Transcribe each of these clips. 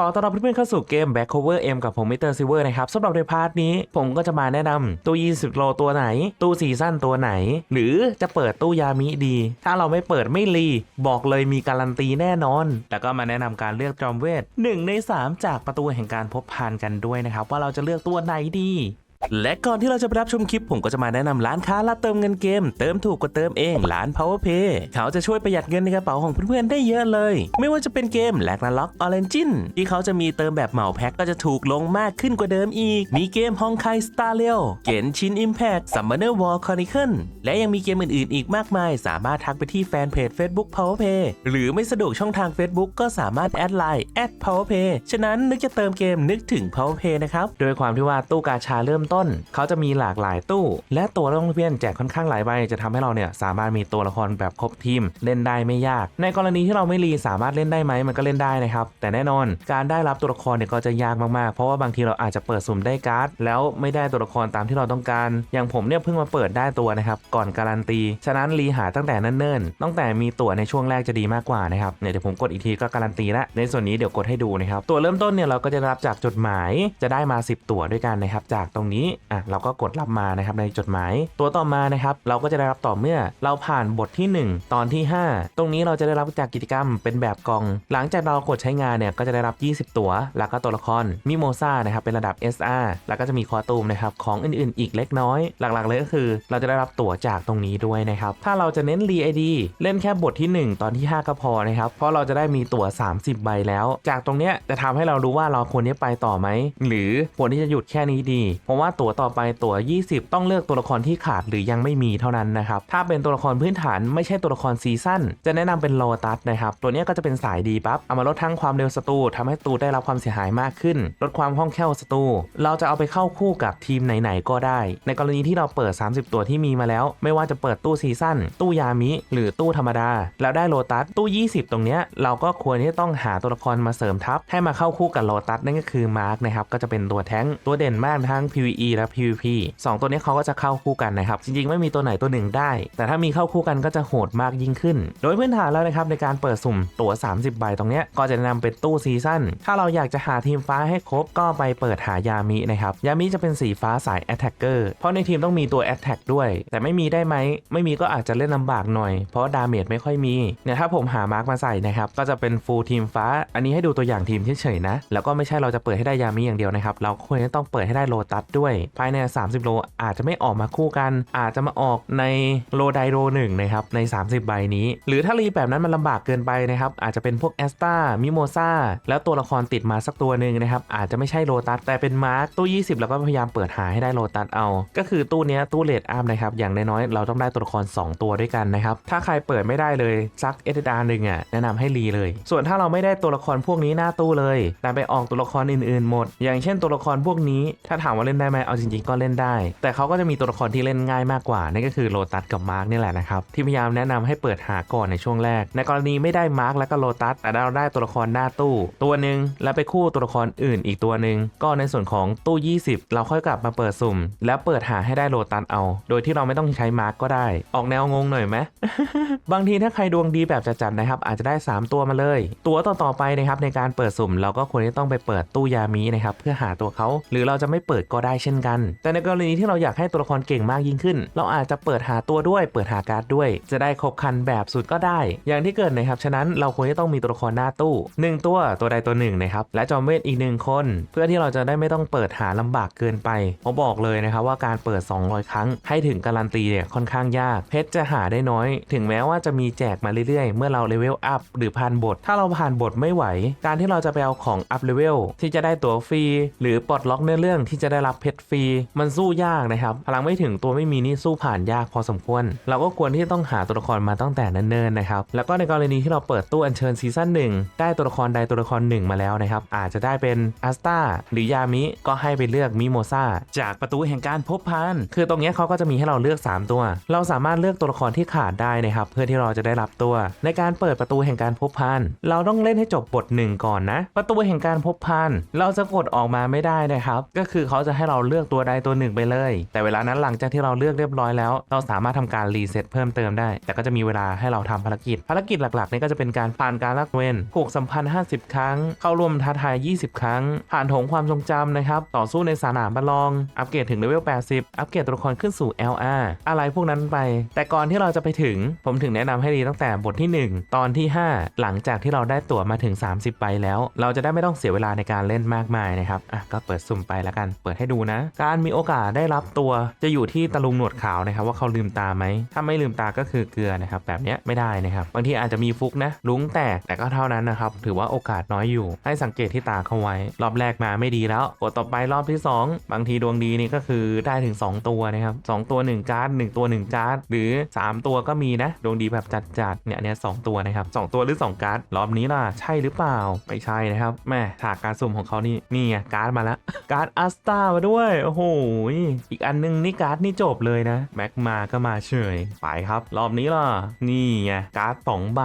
ขอต้อนรับเพื่อนๆเข้าสู่เกม Back Cover M กับผมมิเตอร์ซิเวอร์นะครับสำหรับในพาร์ทนี้ผมก็จะมาแนะนำตู้ 20 โลตัวไหน ตู้ซีซั่นตัวไหน หรือจะเปิดตู้ยามิดี ถ้าเราไม่เปิดไม่รี บอกเลยมีการันตีแน่นอน แล้วก็มาแนะนำการเลือกจอมเวท1ใน 3 จากประตูแห่งการพบพานกันด้วยนะครับ ว่าเราจะเลือกตัวไหนดี และก่อนที่เราจะไปรับชมคลิปผมก็จะมาแนะนำร้านค้ารับเติมเงินเกม เติมถูกกว่าเติมเองร้าน PowerPay เขาจะช่วยประหยัดเงินในกระเป๋าของเพื่อนๆได้เยอะเลย ไม่ว่าจะเป็นเกมแลกนาล็อกออเรนจินที่เขาจะมีเติมแบบเหมาแพ็คก็จะถูกลงมากขึ้นกว่าเดิมอีก มีเกมฮองไคสตาร์เลียวเกนชินอิมแพคซัมเมอร์วอลคอนิเคิลและยังมีเกมอื่นๆ อีกมากมาย สามารถทักไปที่แฟนเพจ Facebook PowerPay หรือไม่สะดวกช่องทาง Facebook ก็สามารถแอดไลน์แอด PowerPay ฉะนั้นนึกจะเติมเกมนึกถึง PowerPay นะครับโดยความที่ว่าตู้กาชาเริ่มต้น เขาจะมีหลากหลายตู้ และตัวต้องเพียนแจกค่อนข้างหลายใบจะทำให้เราเนี่ยสามารถมีตัวละครแบบครบทีมเล่นได้ไม่ยาก ในกรณีที่เราไม่รีสามารถเล่นได้ไหมมันก็เล่นได้นะครับ แต่แน่นอนการได้รับตัวละครเนี่ยก็จะยากมากๆ เพราะว่าบางทีเราอาจจะเปิดสุ่มได้การ์ด แล้วไม่ได้ตัวละครตามที่เราต้องการ อย่างผมเนี่ยเพิ่งมาเปิดได้ตัวนะครับก่อนการันตี ฉะนั้นรีหาตั้งแต่เนิ่นๆตั้งแต่มีตั๋วในช่วงแรกจะดีมากกว่านะครับเนี่ยเดี๋ยวผมกดอีกทีก็การันตีแล้วในส่วนนี้เดี๋ยวกดให้ดูนะครับตัวเริ่มต้นเนี่ยเราก็จะรับจากจดหมายจะได้มา 10 ตัวด้วยกันนะครับจากตรงนี้อะเราก็กดรับมานะครับในจดหมาย ตัวต่อมานะครับเราก็จะได้รับต่อเมื่อ เราผ่านบทที่ 1 ตอนที่ 5 ตรงนี้เราจะได้รับจากกิจกรรมเป็นแบบกล่อง หลังจากเรากดใช้งานเนี่ยก็จะได้รับ 20 ตัว แล้วก็ตัวละครมิโมซ่านะครับเป็นระดับ SR แล้วก็จะมีคอตูมนะครับของอื่นๆ อีกเล็กน้อย หลักๆ เลยก็คือ เราจะได้รับตั๋วจากตรงนี้ด้วยนะครับถ้าเราจะเน้นรีไอดีเล่นแค่บทที่ 1 ตอนที่ 5 ก็พอนะครับเพราะเราจะได้มีตั๋ว 30 ใบแล้ว จากตรงเนี้ยจะทำให้เรารู้ว่าเราควรที่ไปต่อไหมหรือควรที่จะหยุดแค่นี้ดี เพราะว่าตั๋วต่อไปตั๋ว 20 ต้องเลือกตัวละครที่ขาดหรือยังไม่มีเท่านั้นนะครับ ถ้าเป็นตัวละครพื้นฐานไม่ใช่ตัวละครซีซั่นจะแนะนำเป็นโลตัสนะครับ ตัวนี้ก็จะเป็นสายดีปั๊บเอามาลดทั้งความเร็วศัตรูทำให้ศัตรูได้รับความเสียหายมากขึ้น ลดความคล่องแคล่วศัตรูเราจะเอาไปเข้าคู่กับทีมไหนๆก็ได้ ในกรณีที่เราเปิด 30 ตัวที่มีมาแล้ว ไม่ว่าจะเปิดตู้ซีซั่นตู้ยามิ หรือตู้ธรรมดา แล้วได้โลตัสตู้ 20 ตรงเนี้ยเราก็ควรที่จะต้องหาตัวละครมาเสริมทัพให้มาเข้าคู่กับโลตัสนั่นก็คือมาร์กนะครับก็จะเป็นตัวแท้งตัวเด่นมากทั้ง PVE และ PVP สองตัวนี้เขาก็จะเข้าคู่กันนะครับ จริงๆ ไม่มีตัวไหนตัวหนึ่งได้ แต่ถ้ามีเข้าคู่กันก็จะโหดมากยิ่งขึ้น โดยพื้นฐานแล้วนะครับในการเปิดสุ่มตั๋ว 30 ใบตรงนี้ก็จะนะนำเป็นตู้ซีซั่น ถ้าเราอยากจะหาทีมฟ้าให้ครบก็ไปเปิดหายามินะครับ ยามิจะเป็นสีฟ้าสาย Attacker เพราะในทีมต้องมีตัว Attack ด้วย แต่ไม่มีได้ไหม ไม่มีก็อาจจะเล่นลำบากหน่อย เพราะดาเมจไม่ค่อยมี เนี่ยถ้าผมหามาร์กมาใส่นะครับ ก็จะเป็นฟูลทีมฟ้า อันนี้ให้ดูตัวอย่างทีมเฉยๆนะ แล้วก็ไม่ใช่เราจะเปิดให้ได้ยามิอย่างเดียวนะครับ เราควรจะต้องเปิดให้ได้โลตัสด้วยภายใน 30 โลอาจจะไม่ออกมาคู่กัน อาจจะมาออกในโลไดโรหนึ่งนะครับใน 30 ใบนี้ หรือถ้ารีแบบนั้นมันลำบากเกินไปนะครับอาจจะเป็นพวกแอสตามิโมซาแล้วตัวละครติดมาสักตัวหนึ่งนะครับอาจจะไม่ใช่โลตัสแต่เป็นมาร์กตู้ 20 แล้วก็พยายามเปิดหาให้ได้โลตัสเอา ก็คือตู้นี้ตู้เลดอาร์มนะครับอย่างน้อยๆเราต้องได้ตัวละคร 2 ตัวด้วยกันนะครับถ้าใครเปิดไม่ได้เลยซักเอสดาหนึ่งอะแนะนำให้รีเลย ส่วนถ้าเราไม่ได้ตัวละครพวกนี้หน้าตู้เลยแต่ไปออกตัวละครอื่นๆหมด อย่างเช่นตัวละครพวกนี้ ถ้าถามว่าเล่นได้ไหมเอาจริงๆก็เล่นได้ แต่เขาก็จะมีตัวละครที่เล่นง่ายมากกว่านั่นก็คือโลตัสกับมาร์กนี่แหละนะครับที่พยายามแนะนำให้เปิดหาก่อนในช่วงแรก ในกรณีไม่ได้มาร์กแล้วก็โลตัสแต่เราได้ตัวละครหน้าตู้ ตัวหนึ่งแล้วไปคู่ตัวละครอื่นอีกตัวหนึ่งก็ในส่วนของตู้ 20 เราค่อยกลับมาเปิดสุ่ม แล้วเปิดหาให้ได้โลตัสเอา โดยที่เราไม่ต้องใช้มาร์กก็ได้ ออกแนวงงหน่อยไหมบางทีถ้าใครดวงดีแบบจัดๆนะครับอาจจะได้ 3 ตัวมาเลย ตัวต่อๆไปนะครับในการเปิดสุ่ม เราก็ควรที่ต้องไปเปิดตู้ยามีนะครับเพื่อหาตัวเขาหรือเราจะไม่เปิดก็ได้เช่นกัน แต่ในกรณีที่เราอยากให้ตัวละครเก่งมากยิ่งขึ้น เราอาจจะเปิดหาตัวด้วย เปิดหาการ์ดด้วย จะได้ครบคันแบบสุดก็ได้ อย่างที่เกิดนะครับ ฉะนั้นเราควรที่ต้องมีตัวละครหน้าตู้ 1 ตัวตัวใดตัวหนึ่งนะครับ และจอมเวทอีกหนึ่งคน เพื่อที่เราจะได้ไม่ต้องเปิดหาลำบากเกินไปผมบอกเลยนะครับว่าการเปิด 200 ครั้ง ให้ถึงการันตีเนี่ยค่อนข้างยาก เพชรจะหาได้น้อย ถึงแม้ว่าจะมีแจกมาเรื่อยๆ เมื่อเราเลเวลอัพหรือผ่านบท ถ้าเราผ่านบทไม่ไหว การที่เราจะไปเอาของอัพเลเวลที่จะได้ตั๋วฟรีหรือปลดล็อกเนื้อเรื่องที่จะได้รับเพชรฟรี มันสู้ยากนะครับ พลังไม่ถึงตัวไม่มีนี่สู้ผ่านยากพอสมควร เราก็ควรที่ต้องหาตัวละครมาตั้งแต่เนิ่นๆนะครับ แล้วก็ในกรณีที่เราเปิดตู้อัญเชิญซีซั่นหนึ่งได้ตัวละครใดตัวละครหนึ่งมาแล้วนะครับ อาจจะได้เป็นอัสตาหรือยามิก็ให้ไปเลือกมิโมซาจากประตูแห่งการพบพันคือตรงนี้เขาก็จะมีให้เราเลือก 3 ตัว เราสามารถเลือกตัวละครที่ขาดได้นะครับ เพื่อที่เราจะได้รับตัว ในการเปิดประตูแห่งการพบพันเราต้องเล่นให้จบบทหนึ่งก่อนนะ ประตูแห่งการพบพันเราจะกดออกมาไม่ได้นะครับ ก็คือเขาจะให้เราเลือกตัวใดตัวหนึ่งไปเลย แต่เวลานั้นหลังจากที่เราเลือกเรียบร้อยแล้ว เราสามารถทำการรีเซ็ตเพิ่มเติมได้ แต่ก็จะมีเวลาให้เราทำภารกิจ ภารกิจหลักๆนี่ก็จะเป็นการผ่านการลักเวนผูกสัมพันธ์ 50 ครั้ง เข้าร่วมท้าทาย 20 ครั้ง ผ่านถงความทรงจำนะครับ ต่อสู้ในสนามประลอง อัปเกรดถึงเลเวล 80 อัปเกรดตัวละครขึ้นสู่ LR อะไรพวกนั้นไป แต่ก่อนที่เราจะไปถึง ผมถึงแนะนำให้ดีตั้งแต่บทที่ 1 ตอนที่ 5 หลังจากที่เราได้ตั๋วมาถึง 30ใบแล้ว เราจะได้ไม่ต้องเสียเวลาในการเล่นมากมายนะครับ อะก็เปิดสุ่มไปแล้วกัน เปิดให้ดูนะ การมีโอกาสได้รับตัวจะอยู่ที่ตะลุงหนวดขาวนะครับว่าเขาลืมตาไหม ถ้าไม่ลืมตาก็คือเกลือนะครับแบบนี้ไม่ได้นะครับ บางทีอาจจะมีฟุกนะลุงแตกแต่ก็เท่านั้นนะครับถือว่าโอกาสน้อยอยู่ ให้สังเกตที่ตาเขาไว้ รอบแรกมาไม่ดีแล้วกดต่อไปรอบที่ 2 บางทีดวงดีนี่ก็คือได้ถึง 2 ตัวนะครับสองตัว 1 การ์ด1ตัว 1 การ์ดหรือ 3 ตัวก็มีนะดวงดีแบบจัดๆเนี่ยเนี่ยสองตัวนะครับสองตัวหรือ 2 การ์ดรอบนี้ล่ะใช่หรือเปล่าไม่ใช่นะครับแม่ฉากการสุ่มของเขานี่นี่ไงการ์ดมาแล้วการ์ดอัสตามาด้วยโอ้โห อีกอันนึงนี่การ์ดนี่จบเลยนะ แม็กมาก็มาเฉย ไปครับ รอบนี้ล่ะ นี่ไง การ์ดสองใบ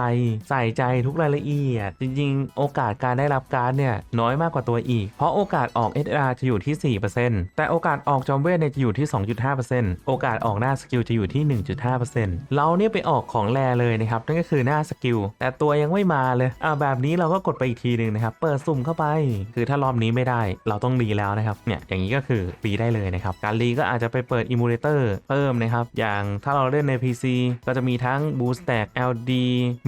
ใส่ใจทุกรายละเอียด จริงๆ โอกาสการได้รับการ์ดเนี่ย น้อยมากกว่าตัวอีก เพราะโอกาสออก SR จะอยู่ที่ 4%แต่โอกาสออกจอมเวทเนี่ยจะอยู่ที่ 2.5%โอกาสออกหน้าสกิลจะอยู่ที่ 1.5%เราเนี่ยไปออกของแรเลยนะครับ นั่นก็คือหน้าสกิล แต่ตัวยังไม่มาเลย อ่าแบบนี้เราก็กดไปอีกทีหนึ่งนะครับ เปิดสุ่มเข้าไป คือถ้ารอบนี้ไม่ได้ เราต้องรีแล้วนะครับ เนี่ย อย่างนี้ก็คือรีได้เลยนะครับ การรีก็อาจจะไปเปิดอิมูเลเตอร์เพิ่มนะครับ อย่างถ้าเราเล่นใน PC ก็จะมีทั้ง Boost a c k LD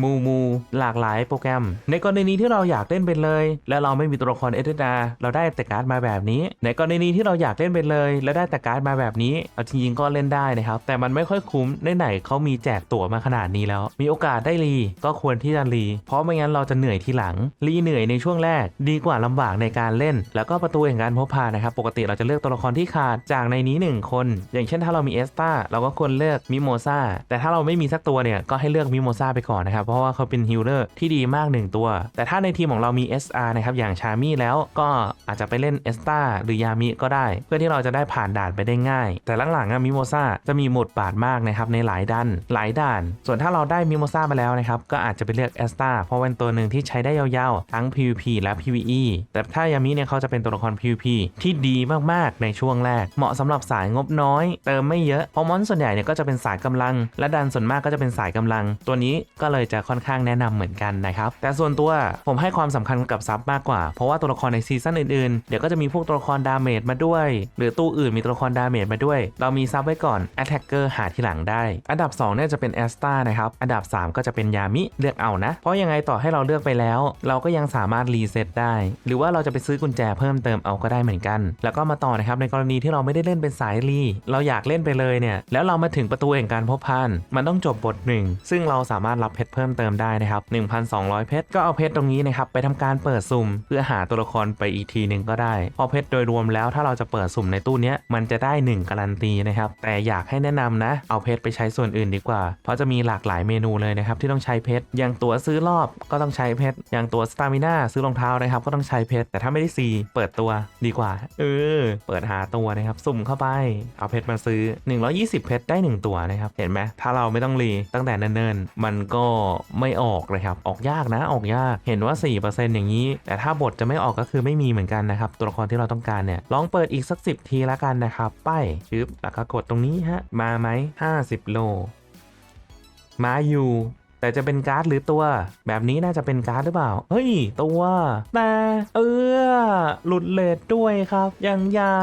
มูมูหลากหลายโปรแกรม ในกรณีที่เราอยากเล่นเป็นเลย และเราไม่มีตัวละครเอเดดาเราได้แต่การ์ดมาแบบนี้ ในกรณีที่เราอยากเล่นเป็นเลย และได้แต่การ์ดมาแบบนี้เอาจริงๆก็เล่นได้นะครับ แต่มันไม่ค่อยคุ้มในไหนเขามีแจกตั๋วมาขนาดนี้แล้ว มีโอกาสได้รีก็ควรที่จะรี เพราะไม่งั้นเราจะเหนื่อยทีหลังรีเหนื่อยในช่วงแรก ดีกว่าลำบากในการเล่น แล้วก็ประตูแห่งการพบพานะครับ ปกติเราจะเลือกตัวละครที่ขาดจากในนี้ 1 คน อย่างเช่นถ้าเรามีเอสตาเราก็ควรเลือกมิโมซาแต่ถ้าเราไม่มีสักตัวเนี่ยก็ให้เลือกมิโมซาไปก่อนนะครับเพราะว่าเขาเป็นฮิลเลอร์ที่ดีมาก 1 ตัว แต่ถ้าในทีมของเรามี SR นะครับอย่างชามี่แล้วก็อาจจะไปเล่นเอสตาหรือยามิก็ได้ เพื่อที่เราจะได้ผ่านด่านไปได้ง่าย แต่หลังๆอะมิโมซาจะมีหมดบาทมากนะครับในหลายด้านหลายด่าน ส่วนถ้าเราได้มิโมซามาแล้วนะครับก็อาจจะไปเลือกเอสตาเพราะเป็นตัวหนึ่งที่ใช้ได้ยาวๆ ทั้ง PVP และ PVE แต่ถ้ายามิเนี่ยเขาจะเป็นตัวละคร PVP ที่ดีมากในช่วงแรก เหมาะสำหรับสายงบน้อย เติมไม่เยอะเพราะมอนส่วนใหญ่เนี่ยก็จะเป็นสายกำลัง และดันส่วนมากก็จะเป็นสายกำลัง ตัวนี้ก็เลยจะค่อนข้างแนะนำเหมือนกันนะครับแต่ส่วนตัวผมให้ความสำคัญกับซับมากกว่า เพราะว่าตัวละครในซีซั่นอื่นๆเดี๋ยวก็จะมีพวกตัวละครดาเมจมาด้วย หรือตู้อื่นมีตัวละครดาเมจมาด้วย เรามีซับไว้ก่อน Attacker หาทีหลังได้ อันดับ2เนี่ยจะเป็นแอสตานะครับอันดับ 3 ก็จะเป็นยามิเลือกเอานะ เพราะยังไงต่อให้เราเลือกไปแล้ว เราก็ยังสามารถรีเซ็ตได้ หรือว่าเราจะไปซื้อกุญแจเพิ่มเติมเอาก็ได้เหมือนกัน แล้วก็มาต่อนะครับในกรณีที่เราไม่ได้เล่นเป็นสายรีเราอยากเล่นไปเลยเนี่ยแล้วเรามาถึงประตูแห่งการพบพันมันต้องจบบทหนึ่งซึ่งเราสามารถรับเพชรเพิ่มเติมได้นะครับ 1,200 เพชรก็เอาเพชรตรงนี้นะครับไปทำการเปิดสุ่ม เพื่อหาตัวละครไปอีกทีหนึ่งก็ได้พอเพชรโดยรวมแล้วถ้าเราจะเปิดสุ่มในตู้นี้มันจะได้ 1 การันตีนะครับแต่อยากให้แนะนำนะ เอาเพชรไปใช้ส่วนอื่นดีกว่า เพราะจะมีหลากหลายเมนูเลยนะครับที่ต้องใช้เพชรอย่างตั๋วซื้อรอบก็ต้องใช้เพชรอย่างตั๋วสตามิน่าซื้อรองเท้านะครับก็ต้องใช้เพชรแต่ถ้าไม่ได้ซีเปิดตัวดีกว่าเออเปิดหาตัวนะครับ สุ่มเข้าไป เอาเพชรมาซื้อ 120 เพชรได้ 1 ตัวนะครับ เห็นไหมถ้าเราไม่ต้องรีตั้งแต่เนิ่นๆ มันก็ไม่ออกเลยครับ ออกยากนะ ออกยาก เห็นว่า 4%อย่างนี้ แต่ถ้าบทจะไม่ออกก็คือไม่มีเหมือนกันนะครับ ตัวละครที่เราต้องการเนี่ย ลองเปิดอีกสัก 10 ทีละกันนะครับ ไปชึบแล้วก็กดตรงนี้ฮะ มาไหม50 โล มาอยู่ แต่จะเป็นการ์ดหรือตัว แบบนี้น่าจะเป็นการ์ดหรือเปล่า เฮ้ย ตัวแต่เออหลุดเลดด้วยครับ ยังยา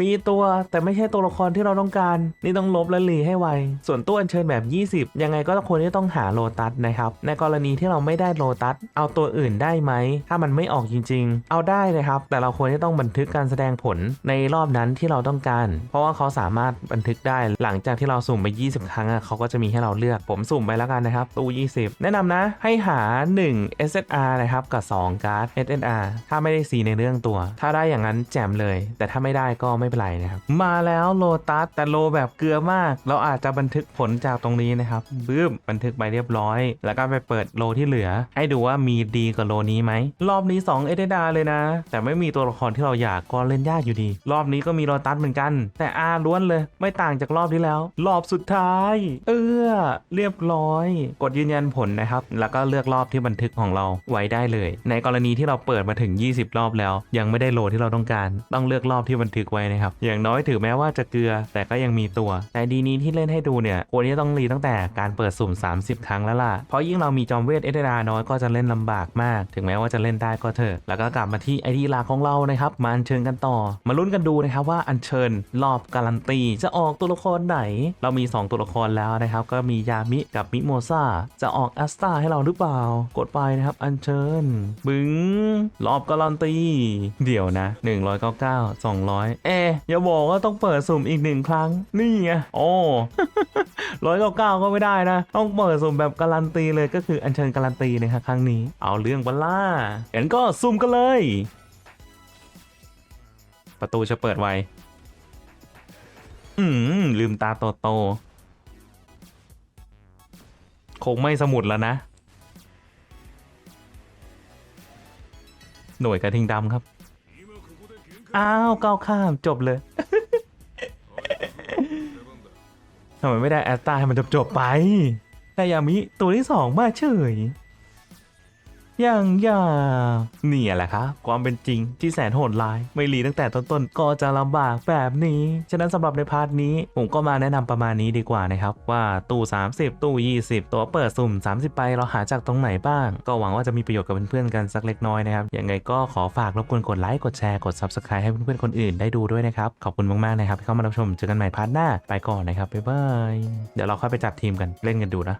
มีตัวแต่ไม่ใช่ตัวละครที่เราต้องการ นี่ต้องลบและหลีให้ไว ส่วนตัวอัญเชิญแบบ 20 ยังไงก็ควรที่ต้องหาโลตัสนะครับ ในกรณีที่เราไม่ได้โลตัส เอาตัวอื่นได้ไหม ถ้ามันไม่ออกจริง ๆ เอาได้นะครับ แต่เราควรที่ต้องบันทึกการแสดงผลในรอบนั้นที่เราต้องการ เพราะว่าเขาสามารถบันทึกได้หลังจากที่เราสุ่มไป 20 ครั้งอะเขาก็จะมีให้เราเลือก ผมสุ่มไปแล้วกันนะครับตู้20 แนะนำนะ ให้หา 1 SSR นะครับ กับ 2 การ์ด SSR ถ้าไม่ได้ซีในเรื่องตัว ถ้าได้อย่างนั้นแจ่มเลย แต่ถ้าไม่ได้ก็ไม่เป็นไรนะครับ มาแล้วโลตัสแต่โลแบบเกลือมาก เราอาจจะบันทึกผลจากตรงนี้นะครับบึ้มบันทึกไปเรียบร้อย แล้วก็ไปเปิดโลที่เหลือ ให้ดูว่ามีดีกว่าโลนี้ไหม รอบนี้2 SSR เลยนะ แต่ไม่มีตัวละครที่เราอยากก็เล่นยากอยู่ดี รอบนี้ก็มีโลตัสเหมือนกัน แต่อาล้วนเลย ไม่ต่างจากรอบที่แล้ว รอบสุดท้าย เออเรียบร้อย กดยืนยันยันผลนะครับ แล้วก็เลือกรอบที่บันทึกของเราไว้ได้เลย ในกรณีที่เราเปิดมาถึง 20 รอบแล้ว ยังไม่ได้โหลดที่เราต้องการ ต้องเลือกรอบที่บันทึกไว้นะครับ อย่างน้อยถือแม้ว่าจะเกลือ แต่ก็ยังมีตัว แต่ดีนี้ที่เล่นให้ดูเนี่ยควรที่จะต้องรีตั้งแต่การเปิดสุ่ม 30 ครั้งแล้วล่ะ เพราะยิ่งเรามีจอมเวทเอเดราน้อยก็จะเล่นลำบากมาก ถึงแม้ว่าจะเล่นได้ก็เถอะ แล้วก็กลับมาที่ไอดีหลักของเรานะครับ มาอัญเชิญกันต่อ มาลุ้นกันดูนะครับว่าอัญเชิญรอบการันตีจะออกตัวละครไหน เรามี 2 ตัวละครแล้วนะครับ ก็มียามิกับมิโมซาจจะออกแอสตาให้เราหรือเปล่า กดไปนะครับ อัญเชิญ บึ้งรอบการันตี เดี๋ยวนะ 199 200 เอ๊ะอย่าบอกว่าต้องเปิดสุ่มอีกหนึ่งครั้ง นี่ไง โอ้ร้อยเก้าเก้าก็ไม่ได้นะ ต้องเปิดสุ่มแบบการันตีเลยก็คืออัญเชิญการันตีนะครับครั้งนี้ เอาเรื่องบัลล่างั้นก็สุ่มกันเลย ประตูจะเปิดไวอืมลืมตาโตโต คงไม่สมุดแล้วนะ หน่วยกระทิงดำครับ อ้าวก้าวข้ามจบเลยทำไมไม่ได้แอสตาให้มันจบจบไป แต่ยามิตัวที่สองมาเฉย อย่างอยากนี่แหละครับความเป็นจริงที่แสนโหดร้าย ไม่รีตั้งแต่ต้นๆก็จะลำบากแบบนี้ ฉะนั้นสำหรับในพาร์ทนี้ผมก็มาแนะนำประมาณนี้ดีกว่านะครับว่าตู้ 30 ตู้ 20 ตัวเปิดสุ่ม 30 ไปเราหาจากตรงไหนบ้าง ก็หวังว่าจะมีประโยชน์กับเพื่อนๆกันสักเล็กน้อยนะครับยังไงก็ขอฝากรบกวนกดไลค์กดแชร์กด Subscribe ให้เพื่อนๆคนอื่นได้ดูด้วยนะครับขอบคุณมากๆนะครับที่เข้ามารับชมเจอกันใหม่พาร์ทหน้าไปก่อนนะครับบ๊ายบายเดี๋ยวเราค่อยไปจัดทีมกันเล่นกันดูนะ